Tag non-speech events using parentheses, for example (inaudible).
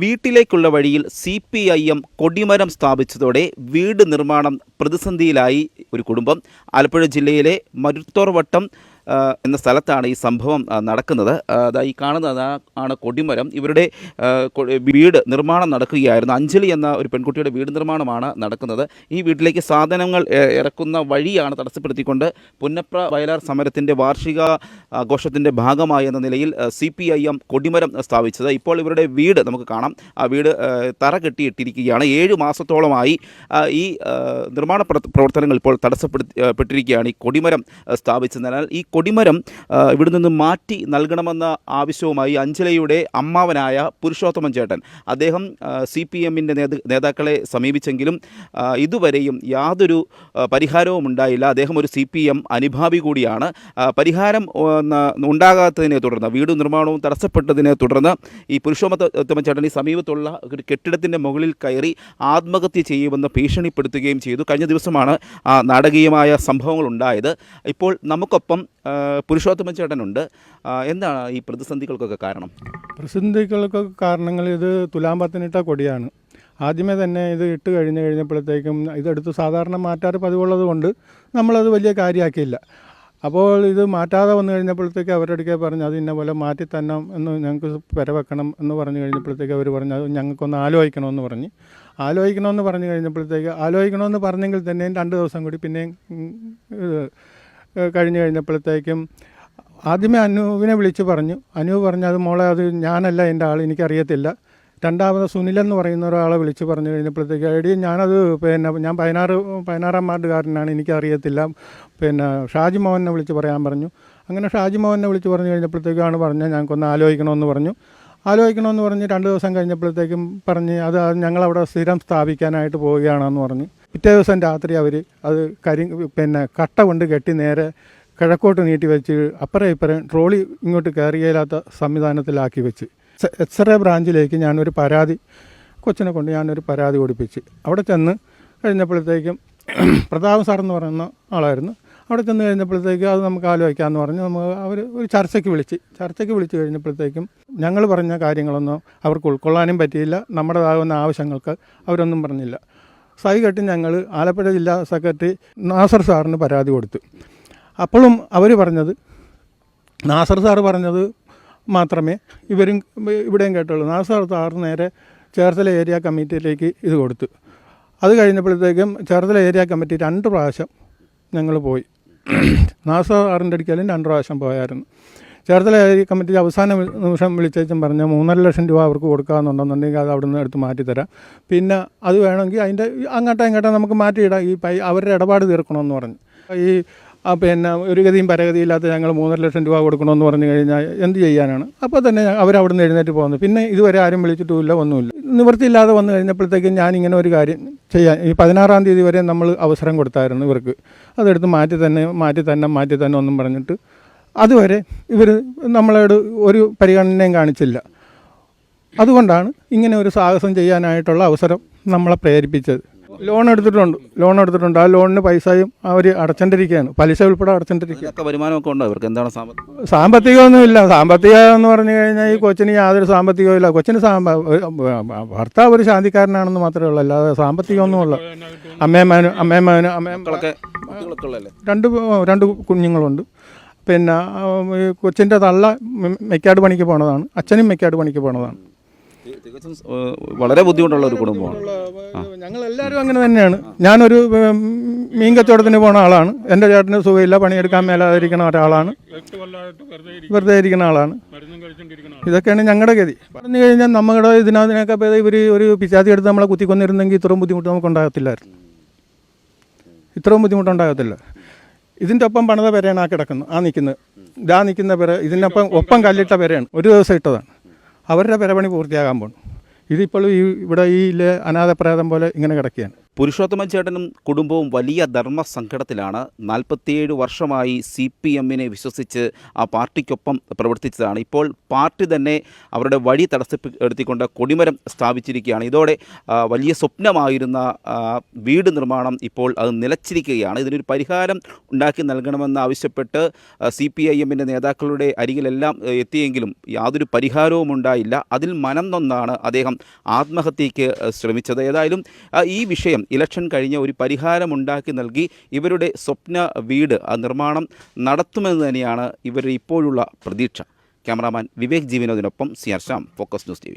വീട്ടിലേക്കുള്ള വഴിയിൽ C P I M കൊടിമരം സ്ഥാപിച്ചതോടെ വീട് നിർമ്മാണം പ്രതിസന്ധിയിലായി ഒരു കുടുംബം. ആലപ്പുഴ ജില്ലയിലെ മരുത്തോർവട്ടം എന്ന സ്ഥലത്താണ് ഈ സംഭവം നടക്കുന്നത്. അതാ ഈ കാണുന്നത് ആണ് കൊടിമരം. ഇവരുടെ വീട് നിർമ്മാണം നടക്കുകയായിരുന്നു. അഞ്ജലി എന്ന ഒരു പെൺകുട്ടിയുടെ വീട് നിർമ്മാണമാണ് നടക്കുന്നത്. ഈ വീട്ടിലേക്ക് സാധനങ്ങൾ ഇറക്കുന്ന വഴിയാണ് തടസ്സപ്പെടുത്തിക്കൊണ്ട് പുന്നപ്ര വയലാർ സമരത്തിന്റെ വാർഷിക ആഘോഷത്തിന്റെ ഭാഗമായി എന്ന നിലയിൽ സി പി ഐ എം കൊടിമരം സ്ഥാപിച്ചത്. ഇപ്പോൾ ഇവരുടെ വീട് നമുക്ക് കാണാം. ആ വീട് തറ കെട്ടിയിട്ടിരിക്കുകയാണ്. ഏഴ് മാസത്തോളമായി ഈ നിർമ്മാണ പ്രവർത്തനങ്ങൾ ഇപ്പോൾ തടസ്സപ്പെടുത്തി പെട്ടിരിക്കുകയാണ് ഈ കൊടിമരം സ്ഥാപിച്ചതിനാൽ ഈ കൊടിമരം ഇവിടെ നിന്ന് മാറ്റി നൽകണമെന്ന ആവശ്യവുമായി അഞ്ചലയുടെ അമ്മാവനായ പുരുഷോത്തമൻ ചേട്ടൻ. അദ്ദേഹം സി പി എമ്മിന്റെ നേതാക്കളെ സമീപിച്ചെങ്കിലും ഇതുവരെയും യാതൊരു പരിഹാരവും ഉണ്ടായില്ല. അദ്ദേഹം ഒരു സി പി എം അനുഭാവി കൂടിയാണ്. പരിഹാരം ഉണ്ടാകാത്തതിനെ തുടർന്ന് വീട് നിർമ്മാണവും തടസ്സപ്പെട്ടതിനെ തുടർന്ന് ഈ പുരുഷോത്തമൻ ചേട്ടൻ ഈ സമീപത്തുള്ള ഒരു കെട്ടിടത്തിന്റെ മുകളിൽ കയറി ആത്മഹത്യ ചെയ്യുമെന്ന് ഭീഷണിപ്പെടുത്തുകയും ചെയ്തു. കഴിഞ്ഞ ദിവസമാണ് നാടകീയമായ സംഭവങ്ങൾ ഉണ്ടായത് ഇപ്പോൾ നമുക്കൊപ്പം ആ, പുരുഷോത്തമൻ ചേട്ടനുണ്ട്. എന്താണ് ഈ പ്രതിസന്ധികൾക്കൊക്കെ കാരണം? പ്രതിസന്ധികൾക്കൊക്കെ കാരണങ്ങൾ ഇത് തുലാം പത്തനിട്ട കൊടിയാണ്. ആദ്യമേ തന്നെ ഇത് ഇട്ട് കഴിഞ്ഞ് കഴിഞ്ഞപ്പോഴത്തേക്കും ഇതെടുത്ത് സാധാരണ മാറ്റാറ് പതിവുള്ളത് കൊണ്ട് നമ്മളത് വലിയ കാര്യമാക്കിയില്ല അപ്പോൾ ഇത് മാറ്റാതെ വന്നു കഴിഞ്ഞപ്പോഴത്തേക്ക് അവരുടെ അടുക്കെ പറഞ്ഞു അത് ഇന്ന പോലെ മാറ്റി തന്നെ എന്ന് ഞങ്ങൾക്ക് പെര വെക്കണം എന്ന് പറഞ്ഞു കഴിഞ്ഞപ്പോഴത്തേക്ക് അവർ പറഞ്ഞു അത് ഞങ്ങൾക്കൊന്ന് ആലോചിക്കണമെന്ന് പറഞ്ഞ്. ആലോചിക്കണമെന്ന് പറഞ്ഞു കഴിഞ്ഞപ്പോഴത്തേക്ക് ആലോചിക്കണമെന്ന് പറഞ്ഞെങ്കിൽ തന്നെയും രണ്ട് ദിവസം കൂടി പിന്നെയും കഴിഞ്ഞ് കഴിഞ്ഞപ്പോഴത്തേക്കും ആദ്യമേ അനുവിനെ വിളിച്ച് പറഞ്ഞു. അനു പറഞ്ഞു അത് മോളെ അത് ഞാനല്ല എന്റെ ആൾ എനിക്കറിയത്തില്ല. രണ്ടാമത് സുനിലെന്ന് പറയുന്ന ഒരാളെ വിളിച്ച് പറഞ്ഞു കഴിഞ്ഞപ്പോഴത്തേക്ക് എടി ഞാനത് പിന്നെ ഞാൻ പതിനാറ് പതിനാറാം വാർഡുകാരനാണ് എനിക്കറിയത്തില്ല. പിന്നെ ഷാജി മോഹനെ വിളിച്ച് പറയാൻ പറഞ്ഞു. അങ്ങനെ ഷാജി മോഹനെ വിളിച്ച് പറഞ്ഞു കഴിഞ്ഞപ്പോഴത്തേക്കാണ് പറഞ്ഞത് ഞങ്ങൾക്കൊന്ന് ആലോചിക്കണമെന്ന് പറഞ്ഞു. ആലോചിക്കണമെന്ന് പറഞ്ഞ് രണ്ട് ദിവസം കഴിഞ്ഞപ്പോഴത്തേക്കും പറഞ്ഞ് അത് ഞങ്ങളവിടെ സ്ഥിരം സ്ഥാപിക്കാനായിട്ട് പോവുകയാണെന്ന് പറഞ്ഞ്. പിറ്റേ ദിവസം രാത്രി അവർ അത് കരി പിന്നെ കട്ട കൊണ്ട് കെട്ടി നേരെ കിഴക്കോട്ട് നീട്ടി വെച്ച് അപ്പുറം ഇപ്പുറം ട്രോളി ഇങ്ങോട്ട് കയറിയില്ലാത്ത സംവിധാനത്തിലാക്കി വെച്ച്. എക്സ് എക്സ്റേ ബ്രാഞ്ചിലേക്ക് ഞാനൊരു പരാതി കൊച്ചിനെ കൊണ്ട് ഞാനൊരു പരാതി കൊടുപ്പിച്ച്. അവിടെ ചെന്ന് കഴിഞ്ഞപ്പോഴത്തേക്കും (clears throat) പ്രതാപ് സാർ എന്ന് പറയുന്ന ആളായിരുന്നു. അവിടെ ചെന്ന് കഴിഞ്ഞപ്പോഴത്തേക്ക് അത് നമുക്ക് ആലോചിക്കാമെന്ന് പറഞ്ഞ്. നമുക്ക് അവർ ഒരു ചർച്ചയ്ക്ക് വിളിച്ച് ചർച്ചയ്ക്ക് വിളിച്ച് കഴിഞ്ഞപ്പോഴത്തേക്കും ഞങ്ങൾ പറഞ്ഞ കാര്യങ്ങളൊന്നും അവർക്ക് ഉൾക്കൊള്ളാനും പറ്റിയില്ല. നമ്മുടേതാകുന്ന ആവശ്യങ്ങൾക്ക് അവരൊന്നും പറഞ്ഞില്ല. സൈ കെട്ടി ഞങ്ങൾ ആലപ്പുഴ ജില്ലാ സെക്രട്ടറി നാസർ സാറിന് പരാതി കൊടുത്തു. അപ്പോഴും അവർ പറഞ്ഞത് നാസർ സാർ പറഞ്ഞത് മാത്രമേ ഇവരും ഇവിടെയും കേട്ടുള്ളൂ. നാസർ സാർ നേരെ ചേർത്തല ഏരിയ കമ്മിറ്റിയിലേക്ക് ഇത് കൊടുത്തു. അത് കഴിഞ്ഞപ്പോഴത്തേക്കും ചേർത്തല ഏരിയ കമ്മിറ്റി രണ്ട് പ്രാവശ്യം ഞങ്ങൾ പോയി. നാസർ സാറിന്റെ അടുക്കലും രണ്ട് പ്രാവശ്യം പോയായിരുന്നു. ചേർത്തല കമ്മിറ്റി അവസാന നിമിഷം വിളിച്ചേച്ചും പറഞ്ഞ മൂന്നര ലക്ഷം രൂപ അവർക്ക് കൊടുക്കാമെന്നുണ്ടെന്നുണ്ടെങ്കിൽ അത് അവിടെ നിന്ന് എടുത്ത് മാറ്റിത്തരാം പിന്നെ അത് വേണമെങ്കിൽ അതിന്റെ അങ്ങോട്ടോ ഇങ്ങോട്ടോ നമുക്ക് മാറ്റിയിടാം. ഈ പൈ അവരുടെ ഇടപാട് തീർക്കണമെന്ന് പറഞ്ഞു. ഈ പിന്നെ ഒരു ഗതിയും പരഗതിയില്ലാത്ത ഞങ്ങൾ മൂന്നര ലക്ഷം രൂപ കൊടുക്കണമെന്ന് പറഞ്ഞു കഴിഞ്ഞാൽ എന്ത് ചെയ്യാനാണ്? അപ്പോൾ തന്നെ അവരവിടെ നിന്ന് എഴുന്നേറ്റ് പോകുന്നു. പിന്നെ ഇതുവരെ ആരും വിളിച്ചിട്ടുമില്ല ഒന്നുമില്ല. നിവൃത്തിയില്ലാതെ വന്നു കഴിഞ്ഞപ്പോഴത്തേക്കും ഇങ്ങനെ ഒരു കാര്യം ചെയ്യാൻ ഈ പതിനാറാം തീയതി വരെ നമ്മൾ അവസരം കൊടുത്തായിരുന്നു ഇവർക്ക്. അതെടുത്ത് മാറ്റി തന്നെ മാറ്റി തന്നെ മാറ്റി തന്നെ ഒന്നും പറഞ്ഞിട്ട് അതുവരെ ഇവർ നമ്മളോട് ഒരു പരിഗണനയും കാണിച്ചില്ല. അതുകൊണ്ടാണ് ഇങ്ങനെ ഒരു സാഹസം ചെയ്യാനായിട്ടുള്ള അവസരം നമ്മളെ പ്രേരിപ്പിച്ചത്. ലോൺ എടുത്തിട്ടുണ്ട് ലോൺ എടുത്തിട്ടുണ്ട്. ആ ലോണിന് പൈസയും അവർ അടച്ചോണ്ടിരിക്കുകയാണ്. പലിശ ഉൾപ്പെടെ അടച്ചോണ്ടിരിക്കുക ഇതൊക്കെ വരുമാനമൊക്കെ ഉണ്ടോ? ഇവർക്ക് എന്താണ് സാമ്പത്തികം സാമ്പത്തികമൊന്നുമില്ല. സാമ്പത്തികം എന്ന് പറഞ്ഞു കഴിഞ്ഞാൽ ഈ കൊച്ചിന് യാതൊരു സാമ്പത്തികവും ഇല്ല കൊച്ചിന് സാമ്പ ഭർത്താവ് ഒരു ശാന്തിക്കാരനാണെന്ന് മാത്രമേ ഉള്ളൂ. അല്ലാതെ സാമ്പത്തികമൊന്നുമില്ല. അമ്മേമാനും അമ്മേമാനും അമ്മേ മക്കളൊക്കെ കുട്ടികളൊക്കെ ഉള്ളല്ലേ രണ്ട് രണ്ട് കുഞ്ഞുങ്ങളുണ്ട്. പിന്നെ കൊച്ചിന്റെ തള്ള മെക്കാട് പണിക്ക് പോണതാണ്. അച്ഛനും മെക്കാട് പണിക്ക് പോണതാണ്. തികച്ചും വളരെ ബുദ്ധിമുട്ടുള്ള ഒരു കുടുംബമാണ്. ഞങ്ങൾ എല്ലാവരും അങ്ങനെ തന്നെയാണ്. ഞാനൊരു മീൻ കച്ചവടത്തിന് പോണ ആളാണ്. എന്റെ ചേട്ടന് സുഖമില്ല പണിയെടുക്കാൻ മേലാതിരിക്കുന്ന ഒരാളാണ്. വെറുതെ ഇരിക്കുന്ന ആളാണ്. ഇതൊക്കെയാണ് ഞങ്ങളുടെ ഗതി. പറഞ്ഞു കഴിഞ്ഞാൽ നമ്മുടെ ഇതിനകത്തിനൊക്കെ ഭേദം ഇവർ ഒരു പിശാതി എടുത്ത് നമ്മളെ കുത്തിക്കൊന്നിരുന്നെങ്കിൽ ഇത്രയും ബുദ്ധിമുട്ട് നമുക്ക് ഉണ്ടാകത്തില്ലായിരുന്നു ഇത്രയും ബുദ്ധിമുട്ടുണ്ടാകത്തില്ല. ഇതിന്റെ ഒപ്പം പണിത പെരയാണ് ആ കിടക്കുന്നത് ആ നിൽക്കുന്നത്. ഇതാ നിൽക്കുന്ന പെര ഇതിനൊപ്പം ഒപ്പം കല്ലിട്ട പെരയാണ്. ഒരു ദിവസം ഇട്ടതാണ്. അവരുടെ പെരപണി പൂർത്തിയാകാൻ പോകണം ഇതിപ്പോഴും ഈ ഇവിടെ ഈ അനാഥപ്രേതം പോലെ ഇങ്ങനെ കിടക്കുകയാണ്. പുരുഷോത്തമൻ ചേട്ടനും കുടുംബവും വലിയ ധർമ്മ സങ്കടത്തിലാണ് നാൽപ്പത്തിയേഴ് വർഷമായി സി പി എമ്മിനെ വിശ്വസിച്ച് ആ പാർട്ടിക്കൊപ്പം പ്രവർത്തിച്ചതാണ്. ഇപ്പോൾ പാർട്ടി തന്നെ അവരുടെ വഴി തടസ്സപ്പെടുത്തിക്കൊണ്ട് കൊടിമരം സ്ഥാപിച്ചിരിക്കുകയാണ്. ഇതോടെ വലിയ സ്വപ്നമായിരുന്ന വീട് നിർമ്മാണം ഇപ്പോൾ അത് നിലച്ചിരിക്കുകയാണ്. ഇതിനൊരു പരിഹാരം ഉണ്ടാക്കി നൽകണമെന്ന് ആവശ്യപ്പെട്ട് സി പി ഐ എമ്മിന്റെ നേതാക്കളുടെ അരികിലെല്ലാം എത്തിയെങ്കിലും യാതൊരു പരിഹാരവും ഉണ്ടായില്ല. അതിൽ മനം നൊന്നാണ് അദ്ദേഹം ആത്മഹത്യയ്ക്ക് ശ്രമിച്ചത്. ഏതായാലും ഈ വിഷയം ഇലക്ഷൻ കഴിഞ്ഞ് ഒരു പരിഹാരമുണ്ടാക്കി നൽകി ഇവരുടെ സ്വപ്ന വീട് നിർമ്മാണം നടത്തുമെന്ന് തന്നെയാണ് ഇവരുടെ ഇപ്പോഴുള്ള പ്രതീക്ഷ. Cameraman Vivek ജീവനോദിനൊപ്പം C R Shyam focus news T